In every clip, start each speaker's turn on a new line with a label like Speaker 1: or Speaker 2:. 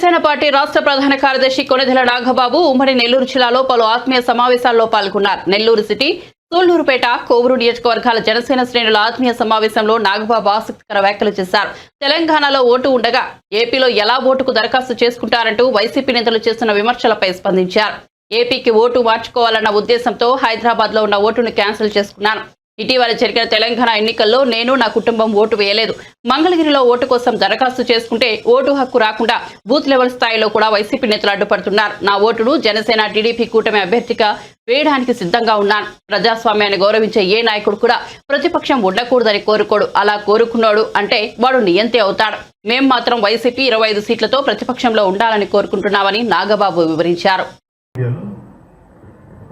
Speaker 1: Janasena party రాష్ట్ర ప్రధాన కార్యదర్శి కొనెదెల నాగబాబు ఉమ్మడి నెల్లూరు జిల్లాలో పలు ఆత్మీయ సమావేశాల్లో పాల్గొన్నారు. నెల్లూరు సిటీ సూళ్ళూరుపేట కోవూరు నియోజకవర్గాల జనసేన శ్రేణుల ఆత్మీయ సమావేశంలో నాగబాబు ఆసక్తికర వ్యాఖ్యలు చేశారు. తెలంగాణలో ఓటు ఉండగా ఏపీలో ఎలా ఓటుకు దరఖాస్తు చేసుకుంటారంటూ వైసీపీ నేతలు చేస్తున్న విమర్శలపై స్పందించారు. ఏపీకి ఓటు మార్చుకోవాలన్న ఉద్దేశంతో హైదరాబాద్లో ఉన్న ఓటును క్యాన్సిల్ చేసుకున్నాను ఇటీవల జరిగిన తెలంగాణ ఎన్నికల్లో నేను నా కుటుంబం ఓటు వేయలేదు. మంగళగిరిలో ఓటు కోసం దరఖాస్తు చేసుకుంటే ఓటు హక్కు రాకుండా బూత్ లెవెల్ స్థాయిలో కూడా వైసీపీ నేతలు అడ్డుపడుతున్నారు. నా ఓటును జనసేన టీడీపీ కూటమి అభ్యర్థిగా వేయడానికి సిద్ధంగా ఉన్నాను. ప్రజాస్వామ్యాన్ని గౌరవించే ఏ నాయకుడు కూడా ప్రతిపక్షం ఉండకూడదని కోరుకోడు. అలా కోరుకున్నాడు అంటే వాడు నియంతే అవుతాడు. మేం మాత్రం వైసీపీ ఇరవై ఐదు సీట్లతో ప్రతిపక్షంలో ఉండాలని కోరుకుంటున్నామని నాగబాబు వివరించారు.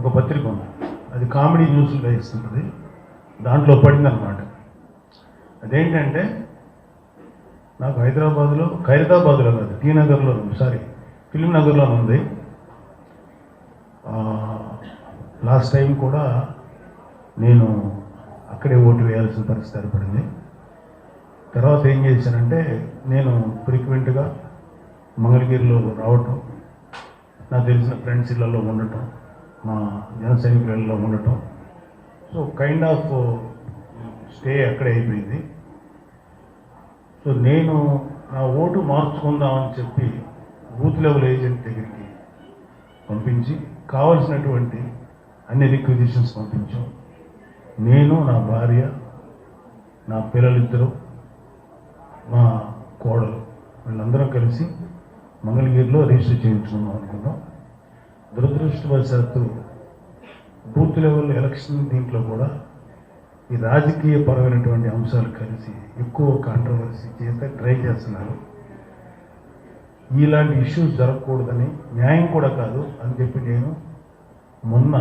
Speaker 2: ఒక పత్రిక ఉంది. అది కామెడీ న్యూస్ దాంట్లో పడిందనమాట అదేంటంటే నాకు హైదరాబాద్లో ఖైరతాబాద్లో కాదు టీ నగర్లో సారీ ఫిలిం నగర్లో ఉంది. లాస్ట్ టైం కూడా నేను అక్కడే ఓటు వేయాల్సిన పరిస్థితి ఏర్పడింది. తర్వాత ఏం చేశానంటే నేను ఫ్రీక్వెంట్గా మంగళగిరిలో రావటం నాకు తెలిసిన ఫ్రెండ్స్ ఇళ్ళల్లో ఉండటం మా జన సైనికులలో ఉండటం సో కైండ్ ఆఫ్ స్టే అక్కడే అయిపోయింది. సో నేను నా ఓటు మార్చుకుందామని చెప్పి బూత్ లెవెల్ ఏజెంట్ దగ్గరికి పంపించి కావలసినటువంటి అన్ని రిక్విజిషన్స్ పంపించాం. నేను నా భార్య నా పిల్లలిద్దరూ మా కోడలు వీళ్ళందరం కలిసి మంగళగిరిలో రిజిస్టర్ చేయించుకుందాం అనుకున్నాం. దురదృష్టవశాత్తు బూత్ లెవెల్ ఎలక్షన్ దీంట్లో కూడా ఈ రాజకీయ పరమైనటువంటి అంశాలు కలిసి ఎక్కువ కాంట్రవర్సీ చేత ట్రై చేస్తున్నారు. ఇలాంటి ఇష్యూస్ జరగకూడదని న్యాయం కూడా కాదు అని చెప్పి నేను మొన్న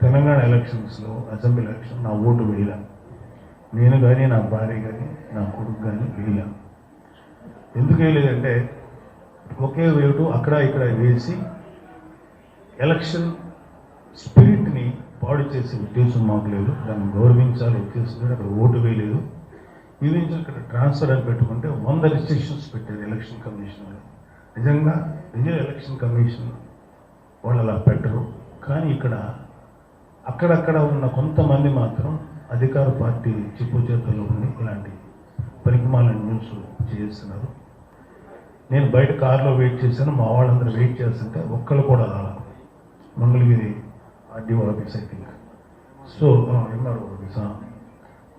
Speaker 2: తెలంగాణ ఎలక్షన్స్లో అసెంబ్లీ ఎలక్షన్ నా ఓటు వేయలా. నేను కానీ నా భార్య కానీ నా కొడుకు కానీ వేయలా. ఎందుకు వేయలేదంటే ఒకే వేటు అక్కడ ఇక్కడ వేసి ఎలక్షన్ స్పిరిట్ని పాడు చేసే ఉద్దేశం మాకు లేదు. దాన్ని గౌరవించాలి ఉద్దేశం లేదు అక్కడ ఓటు వేయలేదు. ఇది నుంచి ఇక్కడ ట్రాన్స్ఫర్ అని పెట్టుకుంటే వంద రిస్ట్రిక్షన్స్ పెట్టారు ఎలక్షన్ కమిషన్ నిజంగా నిజ ఎలక్షన్ కమిషన్ వాళ్ళు అలా పెట్టరు. కానీ ఇక్కడ అక్కడక్కడ ఉన్న కొంతమంది మాత్రం అధికార పార్టీ చిప్పు చేతుల్లో ఉండి ఇలాంటి పరికమాలను న్యూస్ చేస్తున్నారు. నేను బయట కారులో వెయిట్ చేశాను. మా వాళ్ళందరూ వెయిట్ చేస్తుంటే ఒక్కళ్ళు కూడా రాల. Mangalagiri RDO office I think so MRO office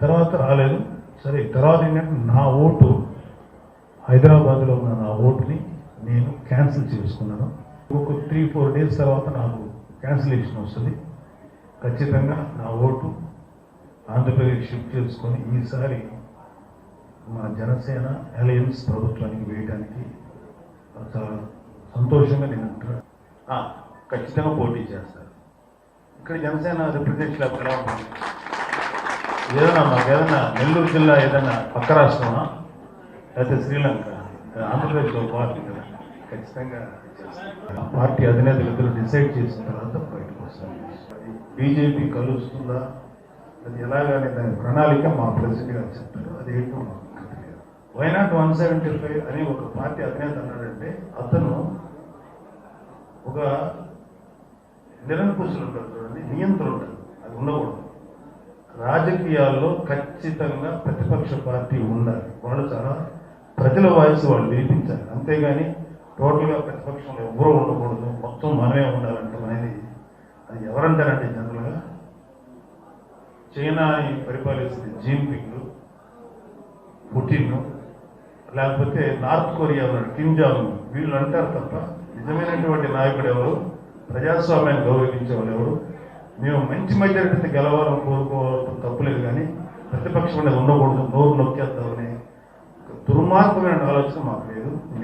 Speaker 2: తర్వాత రాలేదు. సరే తర్వాత ఏంటంటే నా ఓటు హైదరాబాద్లో ఉన్న నా ఓటుని నేను క్యాన్సిల్ చేసుకున్నాను. ఒక త్రీ ఫోర్ డేస్ తర్వాత నాకు క్యాన్సిలేషన్ వస్తుంది. ఖచ్చితంగా నా ఓటు ఆంధ్రప్రదేశ్ షిఫ్ట్ చేసుకొని ఈసారి మా జనసేన అలయన్స్ ప్రభుత్వానికి వేయడానికి చాలా సంతోషంగా నేను అంటున్నాను ఖచ్చితంగా పోటీ చేస్తారు. ఇక్కడ జనసేన రిప్రజెంటేషన్ ఎలా ఉంటుంది? ఏదైనా మాకు ఏదన్నా నెల్లూరు జిల్లా ఏదైనా పక్క రాష్ట్రమా? లేకపోతే శ్రీలంక? ఆంధ్రప్రదేశ్లో పార్టీ కదా? ఖచ్చితంగా పార్టీ అధినేతలు ఇద్దరు డిసైడ్ చేసిన తర్వాత బయటకు వస్తాం బీజేపీ కలుస్తుందా? అది ఎలాగనే దాని ప్రణాళిక మా ప్రెసిడెంట్ గారు చెప్తారు అది ఏంటో మాకు తెలియదు. వైనాట్ వన్ సెవెంటీ ఫైవ్ అని ఒక పార్టీ అధినేత అన్నాడంటే అతను ఒక నిరంకుశులు ఉంటారు చూడండి నియంత్రణ ఉంటుంది అది ఉండకూడదు. రాజకీయాల్లో ఖచ్చితంగా ప్రతిపక్ష పార్టీ ఉండాలి. వాళ్ళు చాలా ప్రజల వాయిస్ వాళ్ళు వినిపించాలి. అంతేగాని టోటల్గా ప్రతిపక్షంలో ఎవరూ ఉండకూడదు. మొత్తం మనమే ఉండాలంటాం అనేది అది ఎవరంటారంటే జనరల్గా? చైనాని పరిపాలిస్తుంది జిన్పింగ్ పుటిన్ లేకపోతే నార్త్ కొరియా ఉన్నాడు కిమ్ జాంగ్ వీళ్ళు అంటారు తప్ప నిజమైనటువంటి నాయకుడు ఎవరు? ప్రజాస్వామ్యాన్ని గౌరవించేవాళ్ళు ఎవరు మేము మంచి మెజారిటీతో గెలవాలని కోరుకోవడం తప్పులేదు కానీ ప్రతిపక్షం అనేది ఉండకూడదు నోరు నొక్కేద్దామని దుర్మార్గమైన ఆలోచన మాకు లేదు.